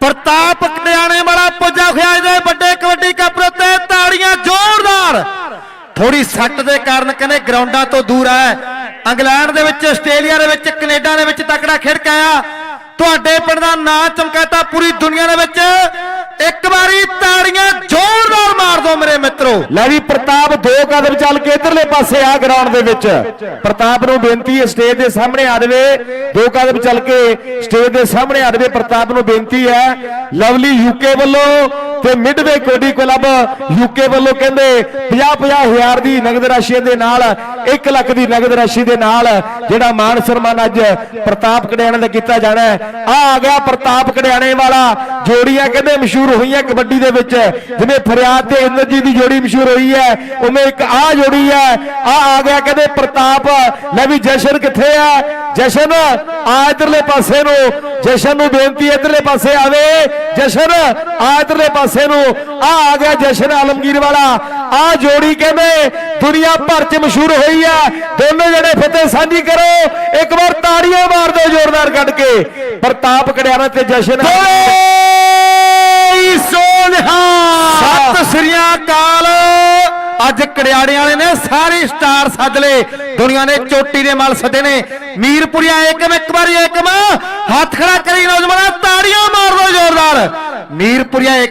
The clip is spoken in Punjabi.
ਪ੍ਰਤਾਪ ਕਟਿਆਣੇ ਵਾਲਾ ਪੁੱਜਾ ਖਿਆਜ ਦੇ ਵੱਡੇ ਕਬੱਡੀ ਕੱਪ ਤੇ ਤਾੜੀਆਂ ਜ਼ੋਰਦਾਰ। ਥੋੜੀ ਸੱਟ ਦੇ ਕਾਰਨ ਕਹਿੰਦੇ ਗਰਾਊਂਡਾਂ ਤੋਂ ਦੂਰ ਹੈ। ਇੰਗਲੈਂਡ ਦੇ ਵਿੱਚ ਆਸਟ੍ਰੇਲੀਆ ਦੇ ਵਿੱਚ ਕੈਨੇਡਾ ਦੇ ਵਿੱਚ ਤਕੜਾ ਖੇਡ ਕੇ ਆਇਆ। ਤੁਹਾਡੇ ਪਿੰਡ ਦਾ ਨਾਂ ਚਮਕਾਤਾ ਪੂਰੀ ਦੁਨੀਆ ਦੇ ਵਿੱਚ। ਇੱਕ ਵਾਰੀ ਤਾੜੀਆਂ ਜ਼ੋਰਦਾਰ ਮਾਰ ਦਿਓ ਮੇਰੇ ਮਿੱਤਰੋ। ਲੈ ਵੀ ਪ੍ਰਤਾਪ ਦੋ ਕਦਮ ਚੱਲ ਕੇ ਇਧਰਲੇ ਪਾਸੇ ਆ ਗਰਾਊਂਡ ਦੇ ਵਿੱਚ। ਪ੍ਰਤਾਪ ਨੂੰ ਬੇਨਤੀ ਹੈ ਸਟੇਜ ਦੇ ਸਾਹਮਣੇ ਆ ਜਾਵੇ। ਦੋ ਕਦਮ ਚੱਲ ਕੇ ਸਟੇਜ ਦੇ ਸਾਹਮਣੇ ਆ ਜਾਵੇ। ਪ੍ਰਤਾਪ ਨੂੰ ਬੇਨਤੀ ਹੈ, ਲਵਲੀ ਯੂਕੇ ਵੱਲੋਂ ਤੇ ਮਿਡਵੇ ਕੋਡੀ ਕਲੱਬ ਯੂਕੇ ਵੱਲੋਂ ਕਹਿੰਦੇ 50 ਹਜ਼ਾਰ ਦੀ ਨਗਦ ਰਾਸ਼ੀ ਦੇ ਨਾਲ 1 ਲੱਖ ਦੀ ਨਗਦ ਰਾਸ਼ੀ ਦੇ ਨਾਲ ਜਿਹੜਾ ਮਾਨ ਸਨਮਾਨ ਅੱਜ ਪ੍ਰਤਾਪ ਕੜਿਆਣੇ ਦਾ ਕੀਤਾ ਜਾਣਾ ਹੈ। ਆ ਆ ਗਿਆ ਪ੍ਰਤਾਪ ਕੜਿਆਣੇ ਵਾਲਾ। ਜੋੜੀਆਂ ਕਹਿੰਦੇ ਮਸ਼ਹੂਰ ਹੋਈਆਂ ਕਬੱਡੀ ਦੇ ਵਿੱਚ। ਜਿਵੇਂ ਫਰਿਆਦ ਤੇ ਇੰਦਰਜੀਤ ਦੀ ਜੋੜੀ ਮਸ਼ਹੂਰ ਹੋਈ ਹੈ, ਉਵੇਂ ਇੱਕ ਆ ਜੋੜੀ ਹੈ। ਆ ਆ ਗਿਆ ਕਹਿੰਦੇ ਪ੍ਰਤਾਪ। ਲੈ ਵੀ ਜਸ਼ਨ ਕਿੱਥੇ ਹੈ ਜਸ਼ਨ ਆ ਇਧਰਲੇ ਪਾਸੇ ਨੂੰ। ਜਸ਼ਨ ਨੂੰ ਬੇਨਤੀ ਇਧਰਲੇ ਪਾਸੇ ਆਵੇ। ਜਸ਼ਨ ਆ ਇਧਰਲੇ ਪਾਸੇ ਨੂੰ। ਆ ਆ ਗਿਆ ਜਸ਼ਨ ਆਲਮਗੀਰ ਵਾਲਾ। ਆ ਜੋੜੀ ਕਹਿੰਦੇ ਦੁਨੀਆ ਭਰ ਚ ਮਸ਼ਹੂਰ ਹੋਈ ਹੈ ਦੋਨੋਂ ਜਣੇ ਫਤਿਹ ਸਾਂਝੀ ਕਰੋ। ਇੱਕ ਵਾਰ ਤਾੜੀਆਂ ਮਾਰ ਦਿਓ ਜ਼ੋਰਦਾਰ ਕੱਢ ਕੇ। ਪ੍ਰਤਾਪ ਕੜਿਆਣਾ ਤੇ ਜਸ਼ਨ ਸੋਨਹਾ! ਸਤਿ ਸ੍ਰੀ ਅਕਾਲ। ਅੱਜ ਕੜਿਆੜੇ ਵਾਲੇ ਨੇ ਸਾਰੇ ਸਟਾਰ ਸੱਦ ਲਏ। ਦੁਨੀਆ ਨੇ ਚੋਟੀ ਦੇ ਮਾਲ ਸੱਦੇ ਨੇ। ਮੀਰਪੁਰੀਆ ਏਕਮ ਇੱਕ ਵਾਰੀ ਏਕਮ ਹੱਥ ਖੜਾ ਕਰੀ ਨੌਜਵਾਨਾਂ, ਤਾੜੀਆਂ ਮਾਰ ਦਿਓ ਜ਼ੋਰਦਾਰ। ਮੀਰਪੁਰੀਆ ਏਕਮ